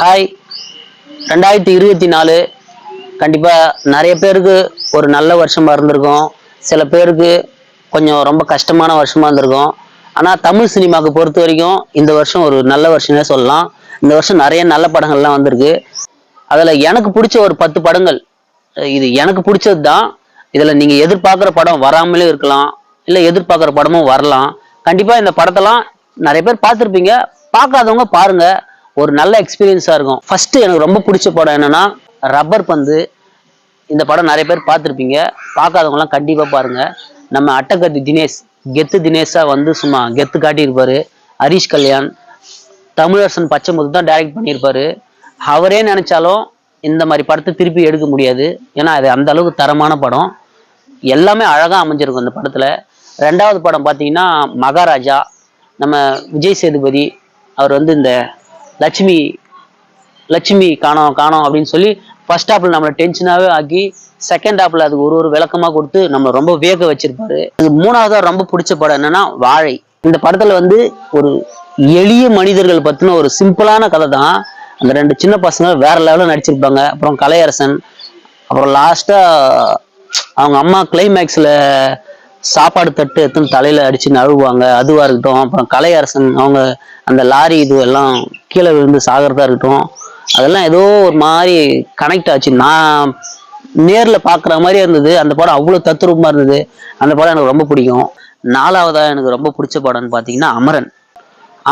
Hi ரெண்டாயிரத்தி இருபத்தி நாலு. கண்டிப்பாக நிறைய பேருக்கு ஒரு நல்ல வருஷமாக இருந்திருக்கும். சில பேருக்கு கொஞ்சம் ரொம்ப கஷ்டமான வருஷமாக இருந்திருக்கும். ஆனால் தமிழ் சினிமாவுக்கு பொறுத்த வரைக்கும் இந்த வருஷம் ஒரு நல்ல வருஷம்னே சொல்லலாம். இந்த வருஷம் நிறைய நல்ல படங்கள்லாம் வந்திருக்கு. அதில் எனக்கு பிடிச்ச ஒரு பத்து படங்கள் இது எனக்கு பிடிச்சது தான். இதில் நீங்கள் எதிர்பார்க்குற படம் வராமலே இருக்கலாம். இல்லை எதிர்பார்க்குற படமும் வரலாம். கண்டிப்பாக இந்த படத்தெல்லாம் நிறைய பேர் பார்த்துருப்பீங்க. பார்க்காதவங்க பாருங்கள் ஒரு நல்ல எக்ஸ்பீரியன்ஸாக இருக்கும். ஃபஸ்ட்டு எனக்கு ரொம்ப பிடிச்ச படம் என்னன்னா ரப்பர் பந்து. இந்த படம் நிறைய பேர் பார்த்துருப்பீங்க. பார்க்காதவங்கலாம் கண்டிப்பாக பாருங்கள் நம்ம அட்டக்கத்தி தினேஷ் கெத்து தினேஷாக வந்து சும்மா கெத்து காட்டியிருப்பார். ஹரிஷ் கல்யாண் தமிழரசன் பச்சைமுத்து தான் டைரக்ட் பண்ணியிருப்பார். அவரே நினச்சாலும் இந்த மாதிரி படத்தை திருப்பி எடுக்க முடியாது. ஏன்னா அது அந்த அளவுக்கு தரமான படம். எல்லாமே அழகாக அமைஞ்சிருக்கும் இந்த படத்தில். ரெண்டாவது படம் பார்த்தீங்கன்னா மகாராஜா. நம்ம விஜய் சேதுபதி அவர் வந்து இந்த லட்சுமி லட்சுமி காணோம் காணோம் அப்படின்னு சொல்லி ஃபர்ஸ்ட் ஹாப்ல நம்மளை டென்ஷனாகவே ஆக்கி செகண்ட் ஹாப்ல அதுக்கு ஒரு ஒரு விளக்கமாக கொடுத்து நம்ம ரொம்ப வேக வச்சிருப்பாரு. இது மூணாவதாக ரொம்ப பிடிச்ச படம் என்னன்னா வாழை. இந்த படத்தில் வந்து ஒரு எளிய மனிதர்கள் பற்றின ஒரு சிம்பிளான கதை தான். அந்த ரெண்டு சின்ன பசங்க வேற லெவலில் நடிச்சிருப்பாங்க. அப்புறம் கலையரசன் அப்புறம் லாஸ்ட்டாக அவங்க அம்மா கிளைமேக்ஸில் சாப்பாடு தட்டு எடுத்துன்னு தலையில அடிச்சு நழுவுவாங்க. அதுவா இருக்கட்டும். அப்புறம் கலையரசன் அவங்க அந்த லாரி இது எல்லாம் கீழே விழுந்து சாகிறதா இருக்கட்டும். அதெல்லாம் ஏதோ ஒரு மாதிரி கனெக்ட் ஆச்சு. நான் நேர்ல பாக்குற மாதிரியே இருந்தது. அந்த படம் அவ்வளவு தத்துரூபமா இருந்தது. அந்த படம் எனக்கு ரொம்ப பிடிக்கும். நாலாவதா எனக்கு ரொம்ப பிடிச்ச படம்னு பாத்தீங்கன்னா அமரன்.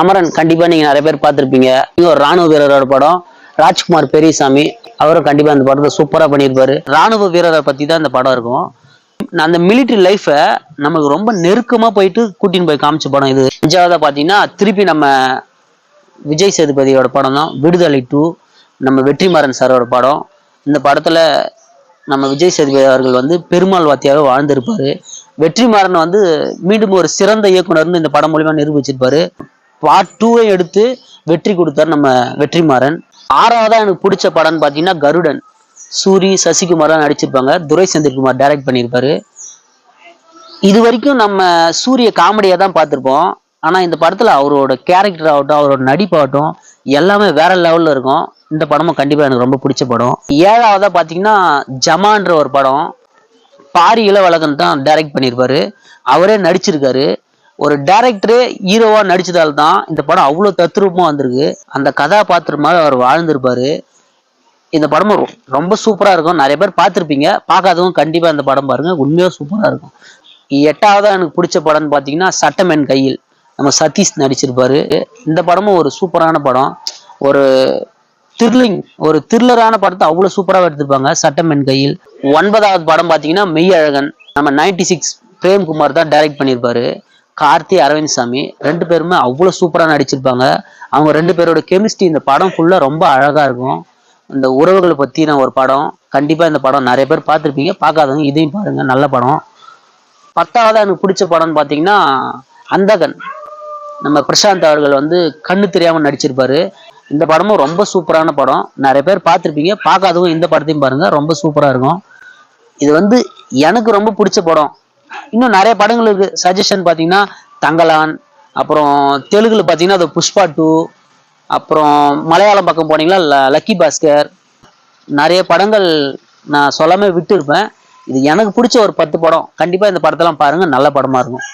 அமரன் கண்டிப்பா நீங்க நிறைய பேர் பார்த்துருப்பீங்க. இங்கே ஒரு ராணுவ வீரரோட படம். ராஜ்குமார் பெரியசாமி அவரும் கண்டிப்பா அந்த படத்தை சூப்பரா பண்ணியிருப்பாரு. ராணுவ வீரரை பத்தி தான் இந்த படம் இருக்கும். அந்த மிலிட்டரி லைஃபை நமக்கு ரொம்ப நெருக்கமாக போயிட்டு கூட்டின்னு போய் காமிச்ச படம் இது. அஞ்சாவதாக பார்த்தீங்கன்னா திருப்பி நம்ம விஜய் சேதுபதியோட படம் தான் விடுதலை டூ நம்ம வெற்றிமாறன் சாரோட படம். இந்த படத்தில் நம்ம விஜய் சேதுபதி அவர்கள் வந்து பெருமாள் வாத்தியாவே வாழ்ந்திருப்பார். வெற்றிமாறன் வந்து மீண்டும் ஒரு சிறந்த இயக்குனர்னு இந்த படம் மூலிமா நிரூபிச்சிருப்பாரு. பார்ட் டூவை எடுத்து வெற்றி கொடுத்தார் நம்ம வெற்றிமாறன். ஆறாவதாக எனக்கு பிடிச்ச படம்னு பார்த்தீங்கன்னா கருடன். சூரி சசிகுமார்லாம் நடிச்சிருப்பாங்க. துரை செந்தில்குமார் டைரக்ட் பண்ணியிருப்பாரு. இது வரைக்கும் நம்ம சூரிய காமெடியாக தான் பார்த்துருப்போம். ஆனால் இந்த படத்தில் அவரோட கேரக்டர் ஆகட்டும் அவரோட நடிப்பாகட்டும் எல்லாமே வேற லெவலில் இருக்கும். இந்த படமும் கண்டிப்பாக எனக்கு ரொம்ப பிடிச்ச படம். ஏழாவதாக பார்த்தீங்கன்னா ஜமான்ற ஒரு படம். பாரி இளவழகன் தான் டைரக்ட் பண்ணியிருப்பாரு. அவரே நடிச்சிருக்காரு. ஒரு டைரக்டரே ஹீரோவாக நடித்ததால் தான் இந்த படம் அவ்வளோ தத்ரூபமாக வந்திருக்கு. அந்த கதாபாத்திரமாக அவர் வாழ்ந்திருப்பாரு. இந்த படமும் ரொம்ப சூப்பராக இருக்கும். நிறைய பேர் பார்த்துருப்பீங்க. பார்க்காதவங்க கண்டிப்பாக இந்த படம் பாருங்க. உண்மையாக சூப்பராக இருக்கும். எட்டாவதாக எனக்கு பிடிச்ச படம்னு பார்த்தீங்கன்னா சட்டமென் கையில். நம்ம சதீஷ் நடிச்சிருப்பாரு. இந்த படமும் ஒரு சூப்பரான படம். ஒரு த்ரில்லிங் ஒரு த்ரில்லரான படத்தை அவ்வளோ சூப்பராக எடுத்திருப்பாங்க. சட்டமென் கையில். ஒன்பதாவது படம் பார்த்தீங்கன்னா மெய்யழகன். நம்ம நைன்டி சிக்ஸ் பிரேம்குமார் தான் டைரக்ட் பண்ணியிருப்பாரு. கார்த்தி அரவிந்த் சாமி ரெண்டு பேருமே அவ்வளோ சூப்பராக நடிச்சிருப்பாங்க. அவங்க ரெண்டு பேரோட கெமிஸ்ட்ரி இந்த படம் ஃபுல்லாக ரொம்ப அழகாக இருக்கும். இந்த உறவுகளை பற்றின ஒரு படம். கண்டிப்பாக இந்த படம் நிறைய பேர் பார்த்துருப்பீங்க. பார்க்காதவங்க இதையும் பாருங்கள் நல்ல படம். பத்தாவது எனக்கு பிடிச்ச படம்னு பார்த்தீங்கன்னா அந்தகன். நம்ம பிரசாந்த் அவர்கள் வந்து கண்ணு தெரியாமல் நடிச்சிருப்பாரு. இந்த படமும் ரொம்ப சூப்பரான படம். நிறைய பேர் பார்த்துருப்பீங்க. பார்க்காதவங்க இந்த படத்தையும் பாருங்கள் ரொம்ப சூப்பராக இருக்கும். இது வந்து எனக்கு ரொம்ப பிடிச்ச படம். இன்னும் நிறைய படங்கள் இருக்குது சஜஷன் பார்த்தீங்கன்னா தங்கலான். அப்புறம் தெலுங்குல பார்த்தீங்கன்னா அது புஷ்பா டூ அப்புறம் மலையாளம் பக்கம் போனீங்கன்னா லக்கி பாஸ்கர் நிறைய படங்கள் நான் சொல்லாமல் விட்டு இருப்பேன் இது எனக்கு பிடிச்ச ஒரு பத்து படம். கண்டிப்பா இந்த படத்தெல்லாம் பாருங்க. நல்ல படமா இருக்கும்.